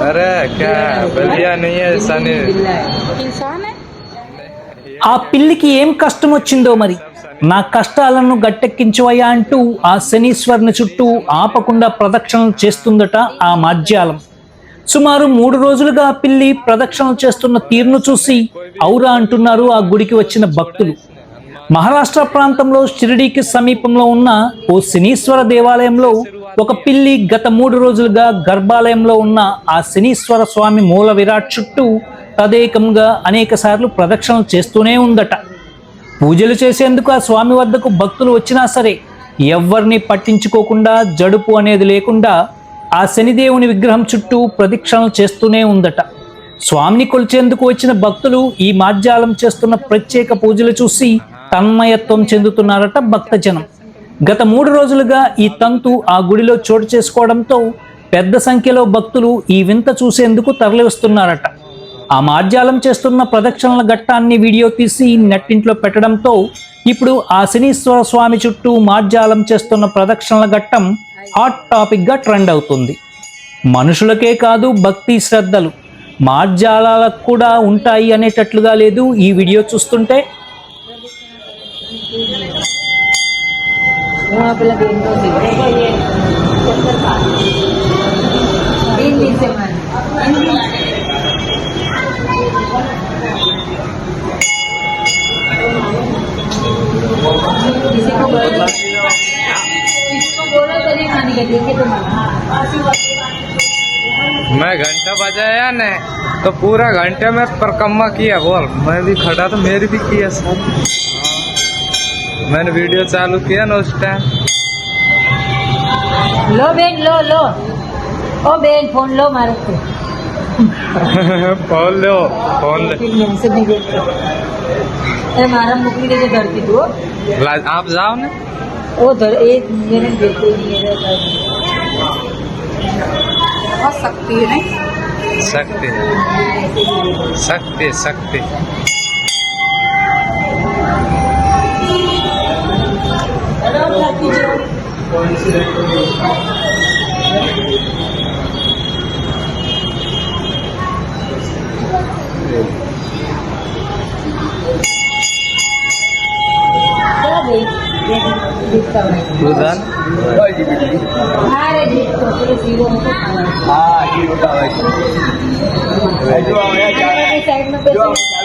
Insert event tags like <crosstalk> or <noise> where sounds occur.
अरे क्या बलिया नहीं है सनी इंसान है ఆ పిల్లికి ఏం కష్టం వచ్చిందో మరి నా కష్టాలను గట్టెక్కించవయ్యా అంటూ ఆ శనీశ్వరుని చుట్టూ ఆపకుండా ప్రదక్షిణలు చేస్తుందట ఆ మాధ్యాలం సుమారు మూడు రోజులుగా ఆ పిల్లి ప్రదక్షిణలు చేస్తున్న తీరును చూసి ఔరా అంటున్నారు ఆ గుడికి వచ్చిన భక్తులు మహారాష్ట్ర ప్రాంతంలో షిరిడీకి సమీపంలో ఉన్న ఓ శనీశ్వర దేవాలయంలో ఒక పిల్లి గత మూడు రోజులుగా గర్భాలయంలో ఉన్న ఆ శనీశ్వర స్వామి మూల విరాట్ చుట్టూ తదేకంగా అనేక సార్లు ప్రదక్షిణలు చేస్తూనే ఉందట. పూజలు చేసేందుకు ఆ స్వామి వద్దకు భక్తులు వచ్చినా సరే ఎవ్వరిని పట్టించుకోకుండా జడుపు అనేది లేకుండా ఆ శనిదేవుని విగ్రహం చుట్టూ ప్రదక్షిణలు చేస్తూనే ఉందట. స్వామిని కొలిచేందుకు వచ్చిన భక్తులు ఈ మాధ్యాలం చేస్తున్న ప్రత్యేక పూజలు చూసి తన్మయత్వం చెందుతున్నారట భక్తజనం. గత మూడు రోజులుగా ఈ తంతు ఆ గుడిలో చోటు చేసుకోవడంతో పెద్ద సంఖ్యలో భక్తులు ఈ వింత చూసేందుకు తరలివస్తున్నారట. ఆ మార్జాలం చేస్తున్న ప్రదక్షిణల ఘట్టాన్ని వీడియో తీసి నెట్టింట్లో పెట్టడంతో ఇప్పుడు ఆ శనీశ్వర స్వామి చుట్టూ మార్జాలం చేస్తున్న ప్రదక్షిణల ఘట్టం హాట్ టాపిక్గా ట్రెండ్ అవుతుంది. మనుషులకే కాదు భక్తి శ్రద్ధలు. మార్జాలాలకు కూడా ఉంటాయి అనేటట్లుగా లేదు ఈ వీడియో చూస్తుంటే. किसी को किसको बोलो तो नहीं मानेगा देखे तो मानेगा मैं घंटा बजाया ने तो पूरा घंटे में परकम्मा किया। बोल, मैं भी खड़ा तो मेरी भी किया सब। मैंने वीडियो चालू किया ना उस टाइम लो बेन लो लो। ओ बेन फ़ोन लो मारो तो <laughs> फ़ोन लो फ़ोन ले। फिर मेरे मुकली दे धरती तू आप जाओ ना। वो धर एक मेरे देखते ही नहीं है बहुत सकती है। शक्ति शक्ति शक्ति। polisi dan pemerintah. Bukan? Ah, gitu. Ayo, ayo, ayo.